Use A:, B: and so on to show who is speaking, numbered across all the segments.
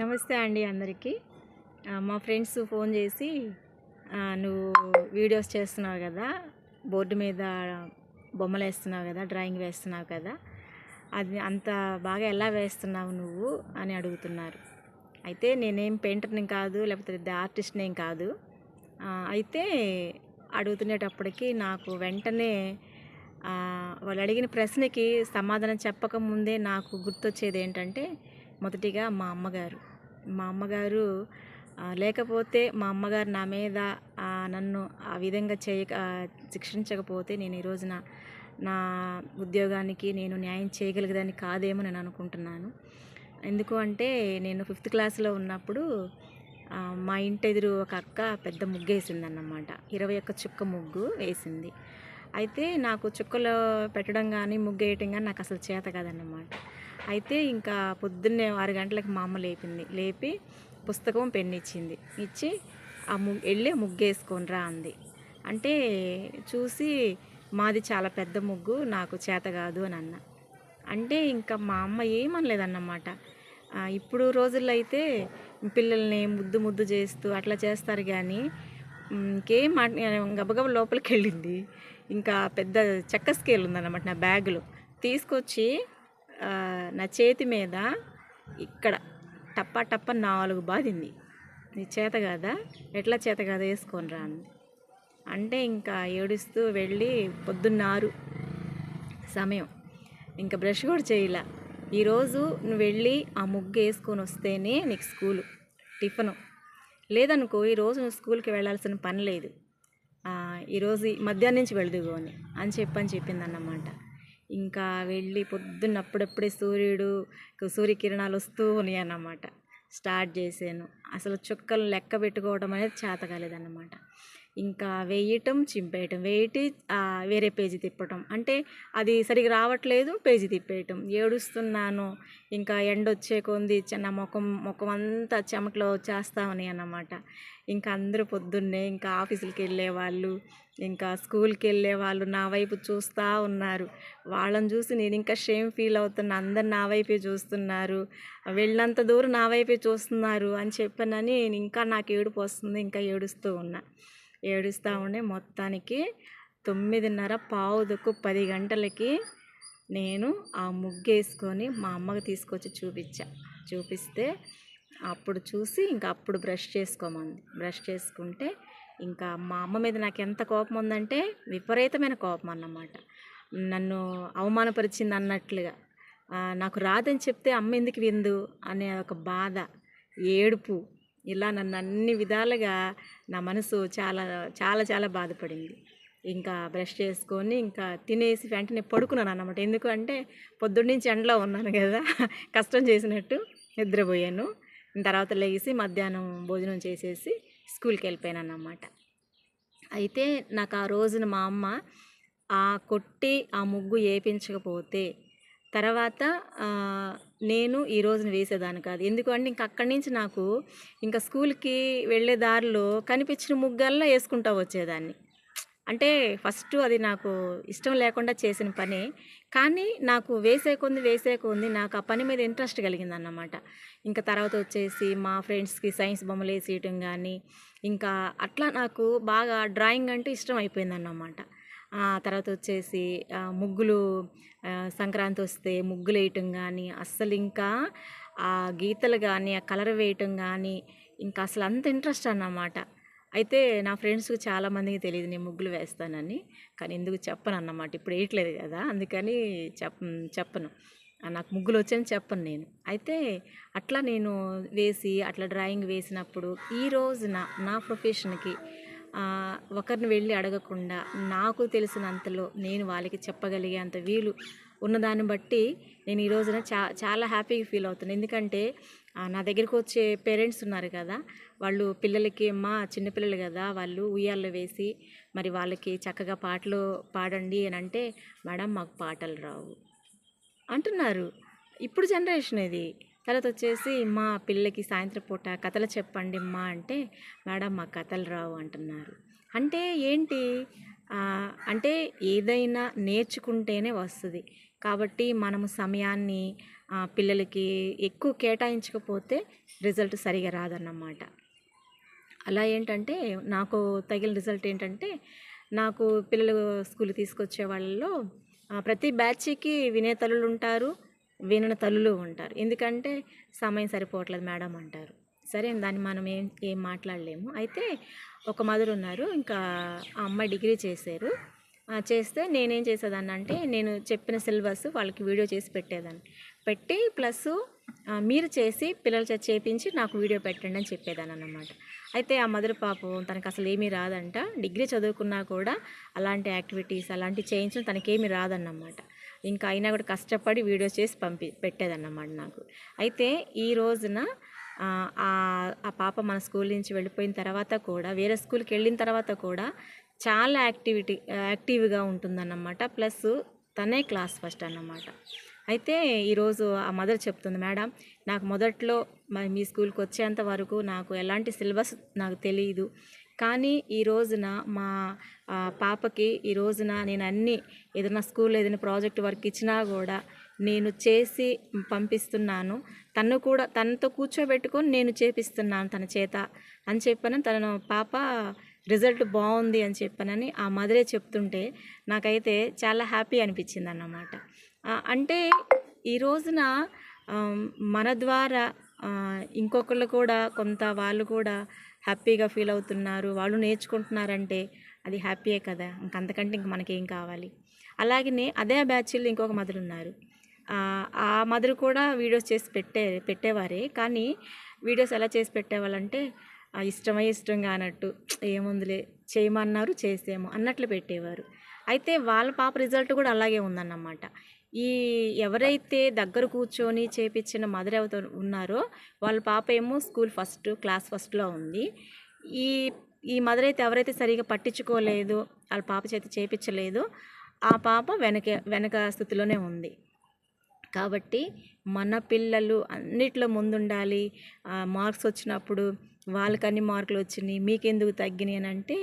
A: నమస్తే అండి అందరికీ. మా ఫ్రెండ్స్ ఫోన్ చేసి నువ్వు వీడియోస్ చేస్తున్నావు కదా బోర్డు మీద బొమ్మలు వేస్తున్నావు కదా డ్రాయింగ్ వేస్తున్నావు కదా అది అంత బాగా ఎలా వేస్తున్నావు నువ్వు అని అడుగుతున్నారు. అయితే నేనేం పెయింటర్ని కాదు లేకపోతే ఆర్టిస్ట్ని ఏం కాదు అయితే అడుగుతునేటప్పటికి నాకు వెంటనే వాళ్ళు అడిగిన ప్రశ్నకి సమాధానం చెప్పకముందే నాకు గుర్తొచ్చేది ఏంటంటే మొదటిగా మా అమ్మగారు. మా అమ్మగారు లేకపోతే మా అమ్మగారు నా మీద నన్ను ఆ విధంగా చేయక శిక్షించకపోతే నేను ఈ రోజున నా ఉద్యోగానికి నేను న్యాయం చేయగలిగేదాన్ని కాదేమో నేను అనుకుంటున్నాను. ఎందుకు అంటే నేను ఫిఫ్త్ క్లాస్లో ఉన్నప్పుడు మా ఇంటి ఎదురు ఒక అక్క పెద్ద ముగ్గు వేసింది అన్నమాట ఇరవై ఒక్క చుక్క ముగ్గు వేసింది. అయితే నాకు చుక్కలో పెట్టడం కానీ ముగ్గు వేయటం కానీ నాకు అసలు చేత కాదన్నమాట. అయితే ఇంకా పొద్దున్నే ఆరు గంటలకు మా అమ్మ లేపింది. లేపి పుస్తకం పెన్ను ఇచ్చింది. ఇచ్చి ఆ ముగ్గు వెళ్ళి ముగ్గు వేసుకొని రా అంది. అంటే చూసి మాది చాలా పెద్ద ముగ్గు నాకు చేత కాదు అని అన్న. అంటే ఇంకా మా అమ్మ ఏమనలేదన్నమాట. ఇప్పుడు రోజుల్లో అయితే పిల్లల్ని ముద్దు ముద్దు చేస్తూ అట్లా చేస్తారు కానీ ఇంకేం గబగబ లోపలికి వెళ్ళింది. ఇంకా పెద్ద చెక్క స్కేల్ ఉందన్నమాట నా బ్యాగులో. తీసుకొచ్చి నా చేతి మీద ఇక్కడ టప్ప టప్ప నాలుగు బాధింది. నీ చేత కాదా? ఎట్లా చేత కాదా? వేసుకొని రా అంటే ఇంకా ఏడుస్తూ వెళ్ళి పొద్దున్నారు సమయం. ఇంకా బ్రష్ కూడా చేయలే. ఈరోజు నువ్వు వెళ్ళి ఆ ముగ్గు వేసుకొని వస్తేనే నీకు స్కూలు టిఫను. లేదనుకో ఈరోజు నువ్వు స్కూల్కి వెళ్ళాల్సిన పని లేదు. ఈరోజు ఈ మధ్యాహ్నం నుంచి వెళదుగో అని అని చెప్పని చెప్పిందన్నమాట. ఇంకా వెళ్ళి పొద్దున్న అప్పుడప్పుడే సూర్యుడు సూర్యకిరణాలు వస్తూ ఉన్నాయి అన్నమాట. స్టార్ట్ చేశాను. అసలు చుక్కలు లెక్క పెట్టుకోవడం అనేది చేత కాలేదన్నమాట ఇంకా వేయటం చింపేయటం వేయటి వేరే పేజీ తిప్పటం. అంటే అది సరిగా రావట్లేదు పేజీ తిప్పేయటం. ఏడుస్తున్నాను ఇంకా ఎండ వచ్చే కొంది చిన్న ముఖం ముఖం అంతా చెమటలో వచ్చేస్తామని అన్నమాట. ఇంకా అందరూ పొద్దున్నే ఇంకా ఆఫీసులకి వెళ్ళే వాళ్ళు ఇంకా స్కూల్కి వెళ్ళే వాళ్ళు నా వైపు చూస్తూ ఉన్నారు. వాళ్ళని చూసి నేను ఇంకా షేమ్ ఫీల్ అవుతున్నా. అందరు నా వైపే చూస్తున్నారు. వెళ్ళినంత దూరం నా వైపే చూస్తున్నారు అని చెప్పానని నేను ఇంకా నాకు ఏడుపు వస్తుంది ఇంకా ఏడుస్తూ ఉన్నా. ఏడుస్తూ ఉండే. మొత్తానికి తొమ్మిదిన్నర పావుదకు పది గంటలకి నేను ఆ ముగ్గేసుకొని మా అమ్మకి తీసుకొచ్చి చూపించా. చూపిస్తే అప్పుడు చూసి ఇంకా అప్పుడు బ్రష్ చేసుకోమంది. బ్రష్ చేసుకుంటే ఇంకా మా అమ్మ మీద నాకు ఎంత కోపం ఉందంటే విపరీతమైన కోపం అన్నమాట. నన్ను అవమానపరిచింది అన్నట్లుగా. నాకు రాదని చెప్తే అమ్మ ఎందుకు విందు అనే ఒక బాధ ఏడుపు ఇలా నన్ను అన్ని విధాలుగా నా మనసు చాలా చాలా చాలా బాధపడింది. ఇంకా బ్రష్ చేసుకొని ఇంకా తినేసి వెంటనే పడుకున్నాను అన్నమాట. ఎందుకంటే పొద్దున్నుంచి ఎండలో ఉన్నాను కదా కష్టం చేసినట్టు నిద్రపోయాను. తర్వాత లేచి మధ్యాహ్నం భోజనం చేసేసి స్కూల్కి వెళ్ళిపోయాను అన్నమాట. అయితే నాకు ఆ రోజున మా అమ్మ ఆ కొట్టి ఆ ముగ్గు వేయించకపోతే తర్వాత నేను ఈ రోజున వేసేదాన్ని కాదు. ఎందుకంటే ఇంక అక్కడి నుంచి నాకు ఇంకా స్కూల్కి వెళ్ళే దారిలో కనిపించిన ముగ్గల్లా వేసుకుంటా వచ్చేదాన్ని. అంటే ఫస్ట్ అది నాకు ఇష్టం లేకుండా చేసిన పని. కానీ నాకు వేసే కొంది వేసే కొంది నాకు ఆ పని మీద ఇంట్రెస్ట్ కలిగిందన్నమాట. ఇంకా తర్వాత వచ్చేసి మా ఫ్రెండ్స్కి సైన్స్ బొమ్మలు వేసేయటం కానీ ఇంకా అట్లా నాకు బాగా డ్రాయింగ్ అంటే ఇష్టం అయిపోయిందన్నమాట. తర్వాత వచ్చేసి ముగ్గులు సంక్రాంతి వస్తే ముగ్గులు వేయటం కానీ అస్సలు ఇంకా ఆ గీతలు కానీ ఆ కలర్ వేయటం కానీ ఇంకా అసలు అంత ఇంట్రెస్ట్ అన్నమాట. అయితే నా ఫ్రెండ్స్కి చాలామందికి తెలియదు నేను ముగ్గులు వేస్తానని కానీ ఎందుకు చెప్పను అన్నమాట. ఇప్పుడు వేయట్లేదు కదా అందుకని చెప్ చెప్పను. నాకు ముగ్గులు వచ్చని చెప్పను నేను. అయితే అట్లా నేను వేసి అట్లా డ్రాయింగ్ వేసినప్పుడు ఈ రోజున నా ప్రొఫెషన్కి ఒకరిని వెళ్ళి అడగకుండా నాకు తెలిసినంతలో నేను వాళ్ళకి చెప్పగలిగేంత వీలు ఉన్నదాన్ని బట్టి నేను ఈ రోజున చా చాలా హ్యాపీగా ఫీల్ అవుతున్నాను ఎందుకంటే నా దగ్గరికి వచ్చే పేరెంట్స్ ఉన్నారు కదా వాళ్ళు పిల్లలకి అమ్మ చిన్నపిల్లలు కదా వాళ్ళు ఉయ్యాల్లో వేసి మరి వాళ్ళకి చక్కగా పాటలు పాడండి అని అంటే మేడం మాకు పాటలు రావు అంటున్నారు. ఇప్పుడు జనరేషన్ ఇది. తర్వాత వచ్చేసి మా పిల్లకి సాయంత్రం పూట కథలు చెప్పండి అమ్మా అంటే మేడం మా కథలు రావు అంటున్నారు. అంటే ఏంటి? అంటే ఏదైనా నేర్చుకుంటేనే వస్తుంది. కాబట్టి మనము సమయాన్ని పిల్లలకి ఎక్కువ కేటాయించకపోతే రిజల్ట్ సరిగా రాదన్నమాట. అలా ఏంటంటే నాకు తగిన రిజల్ట్ ఏంటంటే నాకు పిల్లలు స్కూల్ తీసుకొచ్చే వాళ్ళలో ప్రతి బ్యాచ్కి వినేతలు ఉంటారు. వినని తల్లులు ఉంటారు. ఎందుకంటే సమయం సరిపోవట్లేదు మేడం అంటారు. సరే దాన్ని మనం ఏం ఏం మాట్లాడలేము. అయితే ఒక మదర్ ఉన్నారు. ఇంకా ఆ అమ్మాయి డిగ్రీ చేశారు. చేస్తే నేనేం చేసేదాన్ని అంటే నేను చెప్పిన సిలబస్ వాళ్ళకి వీడియో చేసి పెట్టేదాన్ని. పెట్టి ప్లస్ మీరు చేసి పిల్లల చేత చేపించి నాకు వీడియో పెట్టండి అని చెప్పేదాన్ని అన్నమాట. అయితే ఆ మదర్ పాపం తనకు అసలు ఏమీ రాదంట. డిగ్రీ చదువుకున్నా కూడా అలాంటి యాక్టివిటీస్ అలాంటివి చేయించడం తనకేమీ రాదన్నమాట. ఇంకా అయినా కూడా కష్టపడి వీడియోస్ చేసి పంపి పెట్టేదన్నమాట నాకు. అయితే ఈ రోజున ఆ, ఆ పాప మన స్కూల్ నుంచి వెళ్ళిపోయిన తర్వాత కూడా వేరే స్కూల్కి వెళ్ళిన తర్వాత కూడా చాలా యాక్టివిటీ యాక్టివ్గా ఉంటుందన్నమాట. ప్లస్ తనే క్లాస్ ఫస్ట్ అన్నమాట. అయితే ఈరోజు ఆ మదర్ చెప్తుంది మేడం నాకు మొదట్లో మరి మీ స్కూల్కి వచ్చేంత వరకు నాకు ఎలాంటి సిలబస్ నాకు తెలియదు కానీ ఈ రోజున మా పాపకి ఈ రోజున నేను అన్ని ఏదైనా స్కూల్లో ఏదైనా ప్రాజెక్ట్ వర్క్ ఇచ్చినా కూడా నేను చేసి పంపిస్తున్నాను. తను కూడా తనతో కూర్చోబెట్టుకొని నేను చేపిస్తున్నాను తన చేత అని చెప్పాను తన పాప రిజల్ట్ బాగుంది అని చెప్పానని ఆ మదరే చెప్తుంటే నాకైతే చాలా హ్యాపీ అనిపించింది అన్నమాట అంటే ఈ రోజున మన ద్వారా ఇంకొకళ్ళు కూడా కొంత వాళ్ళు కూడా హ్యాపీగా ఫీల్ అవుతున్నారు. వాళ్ళు నేర్చుకుంటున్నారంటే అది హ్యాపీయే కదా. ఇంక అంతకంటే ఇంక మనకేం కావాలి? అలాగనే అదే బ్యాచ్లో ఇంకొక మదర్ ఉన్నారు. ఆ, ఆ మదర్ కూడా వీడియోస్ చేసి పెట్టే పెట్టేవారే. కానీ వీడియోస్ ఎలా చేసి పెట్టేవాళ్ళంటే ఇష్టమై ఇష్టంగా అన్నట్టు ఏముందిలే చేయమన్నారు చేసేమో అన్నట్లు పెట్టేవారు. అయితే వాళ్ళ పాప రిజల్ట్ కూడా అలాగే ఉందన్నమాట. ఈ ఎవరైతే దగ్గర కూర్చొని చేపించిన మదర్ ఎవరితో ఉన్నారో వాళ్ళ పాప ఏమో స్కూల్ ఫస్ట్ క్లాస్ ఫస్ట్లో ఉంది. ఈ ఈ మదర్ అయితే ఎవరైతే సరిగా పట్టించుకోలేదు వాళ్ళ పాప చేత చేపించలేదు ఆ పాప వెనక వెనక స్థితిలోనే ఉంది. కాబట్టి మన పిల్లలు అన్నిట్లో ముందుండాలి. మార్క్స్ వచ్చినప్పుడు వాళ్ళకి అన్ని మార్కులు వచ్చినాయి మీకెందుకు తగ్గినాయి అని అంటే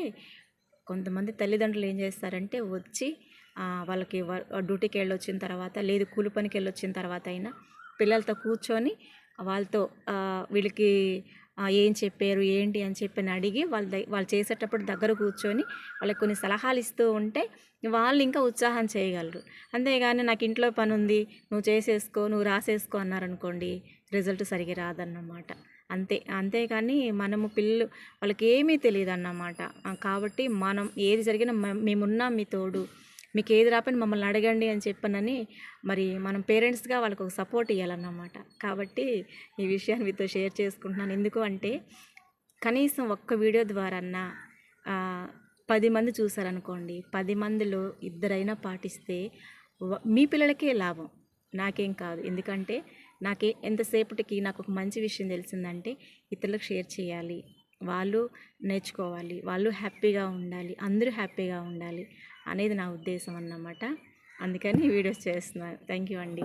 A: కొంతమంది తల్లిదండ్రులు ఏం చేస్తారంటే వచ్చి వాళ్ళకి డ్యూటీకి వెళ్ళి వచ్చిన తర్వాత లేదు కూలి పనికి వెళ్ళొచ్చిన తర్వాత అయినా పిల్లలతో కూర్చొని వాళ్ళతో వీళ్ళకి ఏం చెప్పారు ఏంటి అని చెప్పి అని అడిగి వాళ్ళ వాళ్ళు చేసేటప్పుడు దగ్గర కూర్చొని వాళ్ళకి కొన్ని సలహాలు ఇస్తూ ఉంటే వాళ్ళు ఇంకా ఉత్సాహం చేయగలరు. అంతేగాని నాకు ఇంట్లో పని ఉంది నువ్వు చేసేసుకో నువ్వు రాసేసుకో అన్నారనుకోండి రిజల్ట్ సరిగా రాదన్నమాట. అంతే అంతేకాని మనము పిల్లలు వాళ్ళకి ఏమీ తెలియదు అన్నమాట కాబట్టి మనం ఏది జరిగినా మ- మేమున్నాం మీ తోడు. మీకు ఏది రాపని మమ్మల్ని అడగండి అని చెప్పనని మరి మనం పేరెంట్స్గా వాళ్ళకు ఒక సపోర్ట్ ఇవ్వాలన్నమాట కాబట్టి ఈ విషయాన్ని మీతో షేర్ చేసుకుంటున్నాను. ఎందుకు అంటే కనీసం ఒక్క వీడియో ద్వారా పది మంది చూసారనుకోండి పది మందిలో ఇద్దరైనా పాటిస్తే మీ పిల్లలకే లాభం. నాకేం కాదు. ఎందుకంటే నాకే ఎంతసేపటికి నాకు ఒక మంచి విషయం తెలిసిందంటే ఇతరులకు షేర్ చేయాలి. వాళ్ళు నేర్చుకోవాలి. వాళ్ళు హ్యాపీగా ఉండాలి. అందరూ హ్యాపీగా ఉండాలి అనేది నా ఉద్దేశం అన్నమాట. అందుకని వీడియోస్ చేస్తున్నాను. థ్యాంక్ యూ అండి.